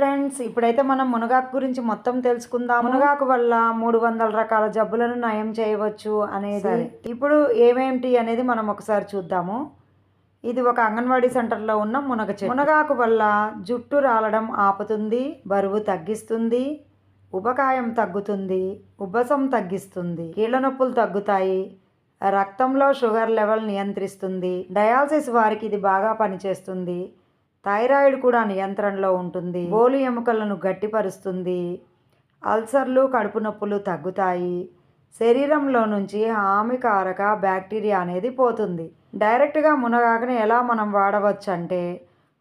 Friends ఇప్పుడైతే మనం మునగాకు గురించి మొత్తం తెలుసుకుందాం మునగాకు వల్ల మూడు వందల రకాల జబ్బులను నయం చేయవచ్చు అనేది ఇప్పుడు ఏమేమిటి అనేది మనం ఒకసారి చూద్దాము. ఇది ఒక అంగన్వాడీ సెంటర్లో ఉన్న మునగ చెట్టు. మునగాకు వల్ల జుట్టు రాలడం ఆపుతుంది బరువు తగ్గిస్తుంది ఉబకాయం తగ్గుతుంది ఉబ్బసం తగ్గిస్తుంది కీళ్ళ నొప్పులు తగ్గుతాయి రక్తంలో షుగర్ లెవెల్ నియంత్రిస్తుంది డయాలసిస్ వారికి ఇది బాగా పనిచేస్తుంది థైరాయిడ్ కూడా నియంత్రణలో ఉంటుంది. బోలు ఎముకలను గట్టిపరుస్తుంది. అల్సర్లు కడుపు నొప్పులు తగ్గుతాయి. శరీరంలో నుంచి హామికారక బ్యాక్టీరియా అనేది పోతుంది. డైరెక్ట్గా మునగాకుని ఎలా మనం వాడవచ్చు అంటే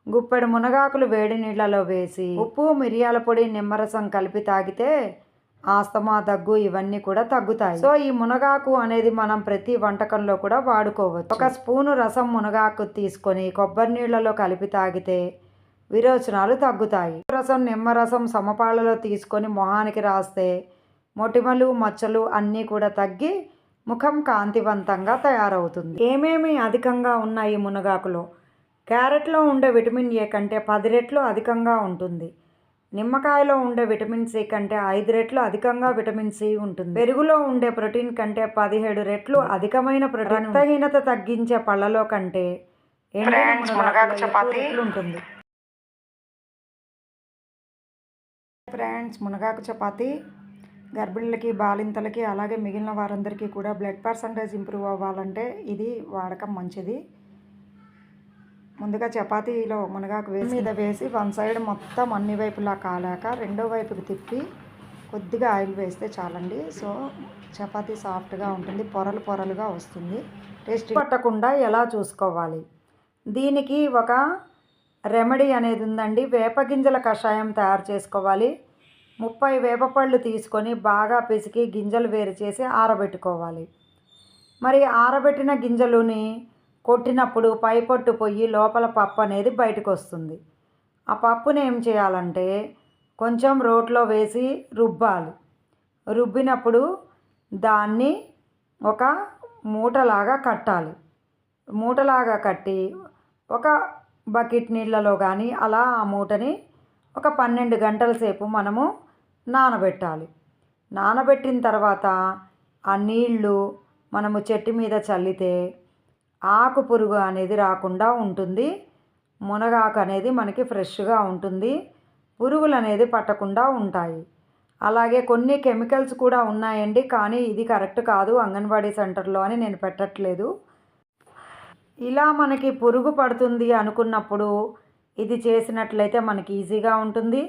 గుప్పెడు మునగాకులు వేడి నీళ్ళలో వేసి ఉప్పు మిరియాల పొడి నిమ్మరసం కలిపి తాగితే ఆస్తమా దగ్గు ఇవన్నీ కూడా తగ్గుతాయి. సో ఈ మునగాకు అనేది మనం ప్రతి వంటకంలో కూడా వాడుకోవచ్చు. ఒక స్పూను రసం మునగాకు తీసుకొని కొబ్బరి నీళ్ళలో కలిపి తాగితే విరోచనాలు తగ్గుతాయి. రసం నిమ్మరసం సమపాలలో తీసుకొని మొహానికి రాస్తే మొటిమలు మచ్చలు అన్నీ కూడా తగ్గి ముఖం కాంతివంతంగా తయారవుతుంది. ఏమేమి అధికంగా ఉన్నాయి మునగాకులో? క్యారెట్లో ఉండే విటమిన్ ఏ కంటే పది రెట్లు అధికంగా ఉంటుంది. నిమ్మకాయలో ఉండే విటమిన్ సి కంటే ఐదు రెట్లు అధికంగా విటమిన్ సి ఉంటుంది. పెరుగులో ఉండే ప్రోటీన్ కంటే పదిహేడు రెట్లు అధికమైన ప్రోటీన్ రక్తహీనత తగ్గించే పళ్ళలో కంటే చపాతీ. ఉంటుంది. ఫ్రెండ్స్ మునగాకు చపాతి. గర్భిణులకి బాలింతలకి అలాగే మిగిలిన వారందరికీ కూడా బ్లడ్ పర్సంటేజ్ ఇంప్రూవ్ అవ్వాలంటే ఇది వాడకం మంచిది. ముందుగా చపాతీలో మునగాకు వేసి మీద వేసి వన్ సైడ్ మొత్తం అన్ని వైపులా కాలాక రెండో వైపుకి తిప్పి కొద్దిగా ఆయిల్ వేస్తే చాలండి. సో చపాతీ సాఫ్ట్గా ఉంటుంది. పొరలు పొరలుగా వస్తుంది. టేస్ట్ పట్టకుండా ఎలా చూసుకోవాలి? దీనికి ఒక రెమెడీ అనేది ఉందండి. వేపగింజల కషాయం తయారు చేసుకోవాలి. ముప్పై వేపపళ్ళు తీసుకొని బాగా పిసికి గింజలు వేరు చేసి ఆరబెట్టుకోవాలి. మరి ఆరబెట్టిన గింజలుని కొట్టినప్పుడు పైపొట్టు పొయ్యి లోపల పప్పు అనేది బయటకు వస్తుంది ఆ పప్పుని ఏం చేయాలంటే కొంచెం రోట్లో వేసి రుబ్బాలి. రుబ్బినప్పుడు దాన్ని ఒక మూటలాగా కట్టాలి. మూటలాగా కట్టి ఒక బకెట్ నీళ్ళలో కానీ అలా ఆ మూటని ఒక పన్నెండు గంటల సేపు మనము నానబెట్టాలి. నానబెట్టిన తర్వాత ఆ నీళ్ళు మనము చెట్టు మీద చల్లితే ఆకు పురుగు అనేది రాకుండా ఉంటుంది. మునగాకు అనేది మనకి ఫ్రెష్గా ఉంటుంది. పురుగులు అనేది పట్టకుండా ఉంటాయి. అలాగే కొన్ని కెమికల్స్ కూడా ఉన్నాయండి. కానీ ఇది కరెక్ట్ కాదు. అంగన్వాడీ సెంటర్లో అని నేను పెట్టట్లేదు. ఇలా మనకి పురుగు పడుతుంది అనుకున్నప్పుడు ఇది చేసినట్లయితే మనకి ఈజీగా ఉంటుంది.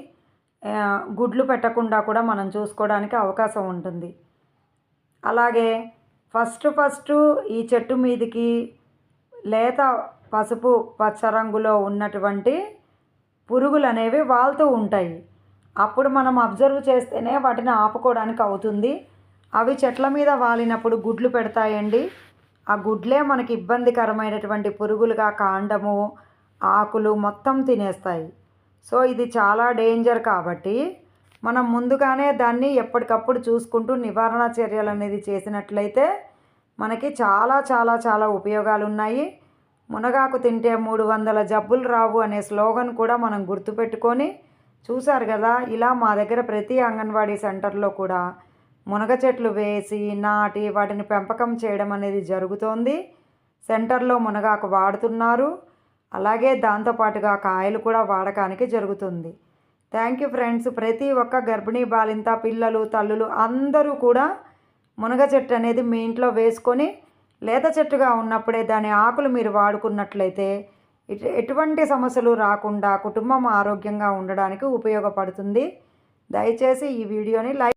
గుడ్లు పెట్టకుండా కూడా మనం చూసుకోవడానికి అవకాశం ఉంటుంది. అలాగే ఫస్ట్ ఫస్ట్ ఈ చెట్టు మీదకి లేత పసుపు పచ్చ రంగులో ఉన్నటువంటి పురుగులు అనేవి వాళ్తూ ఉంటాయి. అప్పుడు మనం అబ్జర్వ్ చేస్తేనే వాటిని ఆపుకోవడానికి అవుతుంది. అవి చెట్ల మీద వాలినప్పుడు గుడ్లు పెడతాయండి. ఆ గుడ్లే మనకి ఇబ్బందికరమైనటువంటి పురుగులుగా కాండము ఆకులు మొత్తం తినేస్తాయి. సో ఇది చాలా డేంజర్ కాబట్టి మనం ముందుగానే దాన్ని ఎప్పటికప్పుడు చూసుకుంటూ నివారణ చర్యలు అనేది చేసినట్లయితే మనకి చాలా చాలా చాలా ఉపయోగాలు ఉన్నాయి మునగాకు తింటే మూడు వందల జబ్బులు రావు అనే స్లోగన్ కూడా మనం గుర్తుపెట్టుకొని చూశారు కదా ఇలా మా దగ్గర ప్రతి అంగన్వాడీ సెంటర్లో కూడా మునగ చెట్లు వేసి నాటి వాటిని పెంపకం చేయడం అనేది జరుగుతోంది. సెంటర్లో మునగాకు వాడుతున్నారు. అలాగే దాంతోపాటుగా కాయలు కూడా వాడకానికి జరుగుతుంది. Thank you friends. ప్రతి ఒక్క గర్భిణీ బాలింత పిల్లలు తల్లులు అందరూ కూడా మునగ చెట్టు అనేది మీ ఇంట్లో వేసుకొని లేత చెట్టుగా ఉన్నప్పుడే దాని ఆకులు మీరు వాడుకున్నట్లయితే ఎటువంటి సమస్యలు రాకుండా కుటుంబం ఆరోగ్యంగా ఉండడానికి ఉపయోగపడుతుంది. దయచేసి ఈ వీడియోని లైక్